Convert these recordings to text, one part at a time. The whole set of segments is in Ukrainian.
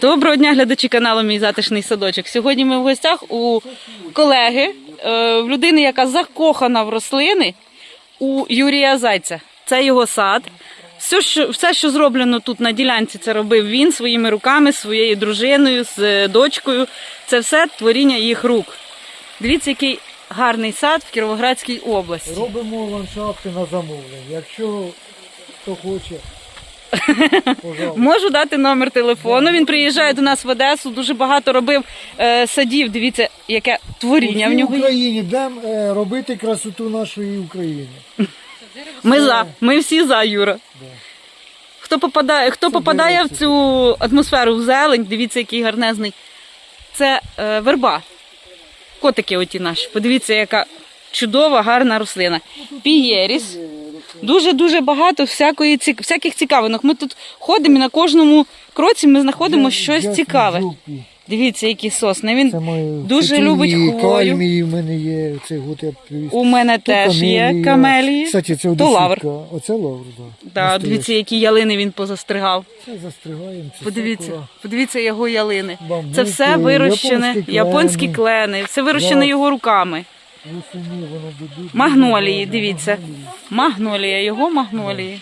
Доброго дня, глядачі каналу Мій затишний садочок. Сьогодні ми в гостях у колеги, е, в людини, яка закохана в рослини, у Юрія Зайця. Це його сад. Все що, все, що зроблено тут на ділянці, це робив він своїми руками, своєю дружиною, з е, дочкою. Це все творіння їх рук. Дивіться, який гарний сад в Кіровоградській області. Робимо ландшафти на замовлення. Якщо хто хоче. Можу дати номер телефону. Він приїжджає до нас в Одесу. Дуже багато робив е, садів. Дивіться, яке творіння в нього. є. Україні будемо е, робити красоту нашої України. Ми за. Ми всі за, Юра. Хто попадає, хто попадає в цю атмосферу в зелень, дивіться, який гарнезний. Це е, верба. Котики оті наші. Подивіться, яка чудова, гарна рослина. Пієріс. Дуже-дуже багато всякої, цік- всяких цікавинок. Ми тут ходимо і на кожному кроці ми знаходимо щось Ясно, цікаве. жовтий. Дивіться, які сосни. Він Це дуже любить хвою. Кальмії в мене є. Цей год я привіз. У мене То теж є камелія. камелії. Кстати, це То одеситка. лавр. Оце лавр, так. Да, дивіться, які ялини він позастригав. Це застрігаємо. Це Подивіться, сакура. подивіться його ялини. Бамбуки, Це все вирощене, японські японські клени. клени, все вирощене Да. його руками. Магнолії, дивіться. Магнолія, його магнолії.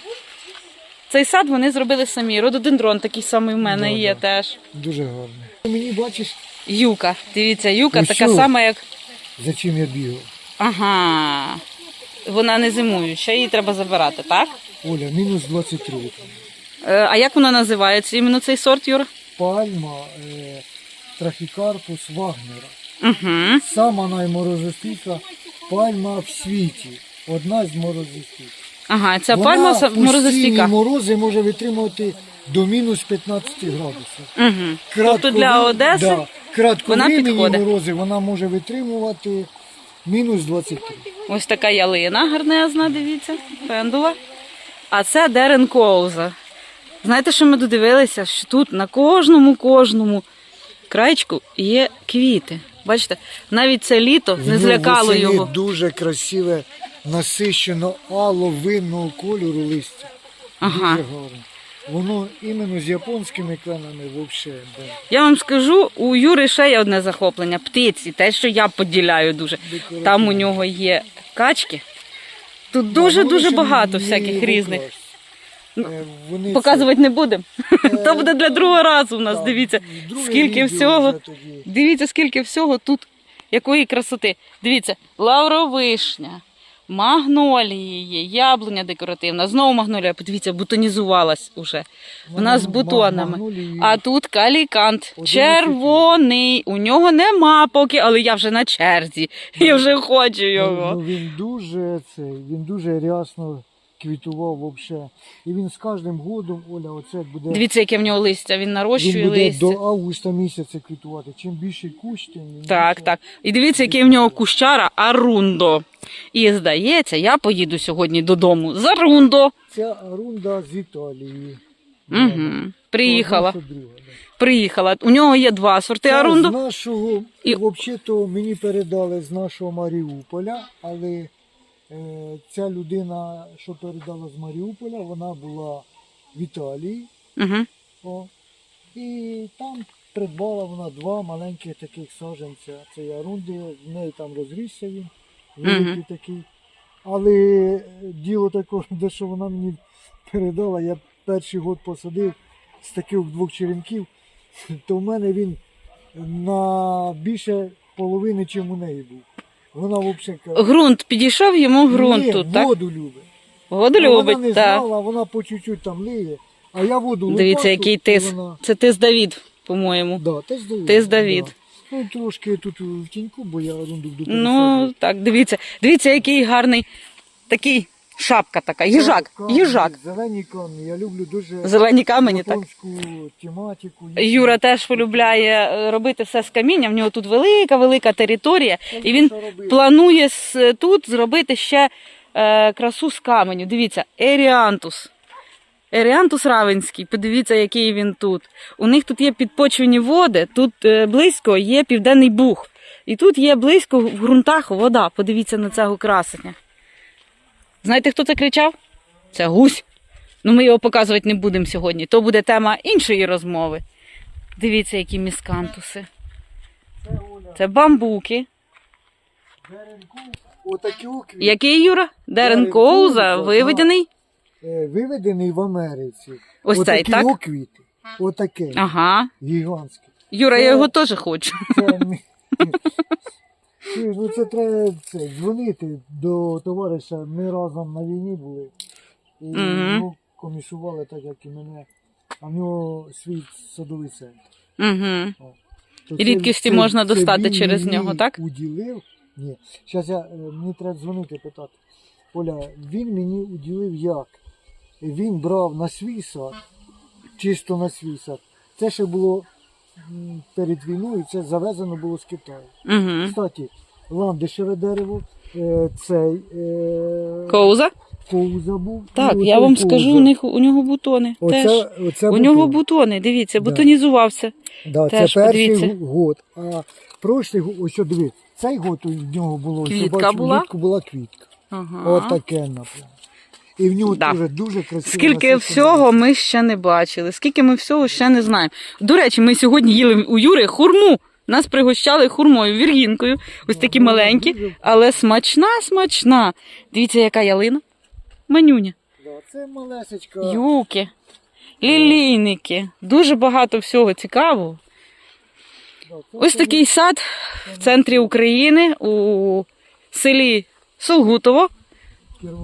Цей сад вони зробили самі. Рододендрон такий самий в мене Да, є да. теж. Дуже гарно. Мені бачиш, Юка. Дивіться, юка Ну така що? сама, як. за чим я бігав. Ага. Вона не зимуюча, її треба забирати, так? Оля, мінус 23. Е, А як вона називається? Іменно цей сорт, Юра? Пальма, е, трахікарпус Вагнера. Угу. Сама найморозостійка пальма в світі. Одна з морозостійких. Ага, ця Вона пальма са- постійні морозостійка. морози може витримувати до мінус 15 градусів. Угу. Тобто для Одеси да, кратковременні підходить. морози вона може витримувати мінус 23. Ось така ялина гарнезна, дивіться, пендула. А це дерен коуза. Знаєте, що ми додивилися? Що тут на кожному кожному краєчку є квіти. Бачите, навіть це літо не В злякало його. дуже красиве, насищено аловинного кольору листя. Ага. Дуже гарно. Воно іменно з японськими кленами взагалі. Да. Я вам скажу, у Юри ще є одне захоплення птиці, те, що я поділяю дуже. Там у нього є качки. Тут дуже-дуже Ну, багато всяких різних. Е, Вони Показувати не будемо. це, То буде для другого разу у нас. так, Дивіться, скільки всього. Дивіться, скільки всього тут, якої красоти. Дивіться, лавровишня, магнолії є, яблуня декоративна, знову магнолія, подивіться, бутонізувалась уже. Вона з бутонами. магнолії. А тут калікант, червоний. У нього нема поки, але я вже на черзі. Я вже хочу Ну, його. ну, він дуже це, він дуже рясно квітував взагалі. І він з кожним годом, Оля, оце буде. Дивіться, яке в нього листя. Він нарощує Він буде листя. до августа місяця квітувати. Чим більший кущ, тим він Так, більше. так. І дивіться, який в нього кущара Арундо. І здається, я поїду сьогодні додому з Арундо. Ця рунда з Італії. Угу. Приїхала. Одна, що друга, да. Приїхала. У нього є два сорти Це з нашого, І- взагалі-то мені передали з нашого Маріуполя, але ця людина, що передала з Маріуполя, вона була в Італії. Угу. О, і там придбала вона два маленьких таких саджанця. Це ярунди, в неї там розрісся він, великий Мгм. такий. Але е, діло також, де що вона мені передала, я перший год посадив з таких двох черенків, то в мене він на більше половини, чим у неї був. Вона взагалі Грунт підійшов йому ґрунт тут, так? воду любить. Воду А Вона не любить, так. знала, вона по чуть-чуть там лиє, а я воду Дивіться, лопату, який і тис. вона- Це тис Давід, по-моєму. Да, тис Давід. Тис Давід. Да. Ну, трошки тут в тіньку, бо я рунду буду Ну, так, дивіться. Дивіться, який гарний такий шапка така. Їжак. Їжак. Зелені камні, я люблю дуже Зелені камені, так. тематику. Юра теж полюбляє е, робити все з каміння. В нього тут велика, велика територія, і він планує з- тут зробити ще е, красу з каменю. Дивіться, еріантус. Еріантус равенський, подивіться, який він тут. У них тут є підпочвені води, тут е, близько є південний буг. І тут є близько в ґрунтах вода. Подивіться на цього красення. Знаєте, хто це кричав? Це гусь. Ну, ми його показувати не будемо сьогодні. То буде тема іншої розмови. Дивіться, які міскантуси. Це бамбуки. Який Юра? Дерен Дерен Коуза, Коуза, виведений. Е, Виведений в Америці. Ось цей, Отакі так? оквіти. Отаке. Ага. Гігантське. Юра, я його теж хочу. Це, Чуєш, ну це треба це, дзвонити до товариша. Ми разом на війні були. І Мгм. ну, комісували так, як і мене. А в нього свій садовий центр. Угу. То І рідкісті можна достати він через мені нього, так? Уділив. Ні. Зараз я, е, мені треба дзвонити питати. Оля, він мені уділив як? Він брав на свій сад, чисто на свій сад. Це ще було перед війною, це завезено було з Китаю. Угу. Кстати, ландишеве дерево, е, цей е, Коуза? коуза був. Так, і я отой вам скажу, у них у нього бутони. теж. Оце, оце У нього бутон. бутони, дивіться, бутонізувався. Да, Теж це перший подивіться. год. А прошлий год, ось що диви, цей год у нього було, ось я Квітка бачу, була? влітку була квітка. Ага. Отаке напряму. І в нього Да. дуже, дуже красиво. Скільки всього ми ще не бачили, скільки ми всього ще не знаємо. До речі, ми сьогодні їли у Юри хурму. Нас пригощали хурмою, віргінкою. Ось такі маленькі, але смачна, смачна. Дивіться, яка ялина. Манюня. Це малесечка. Юки, лілійники. Дуже багато всього цікавого. Ось такий сад в центрі України у селі Солгутово.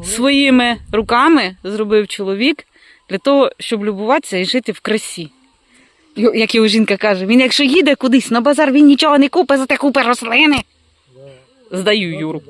Своїми руками зробив чоловік для того, щоб любуватися і жити в красі. Як його жінка каже, він якщо їде кудись на базар, він нічого не купить, зате купить рослини. Здаю Да, Юру.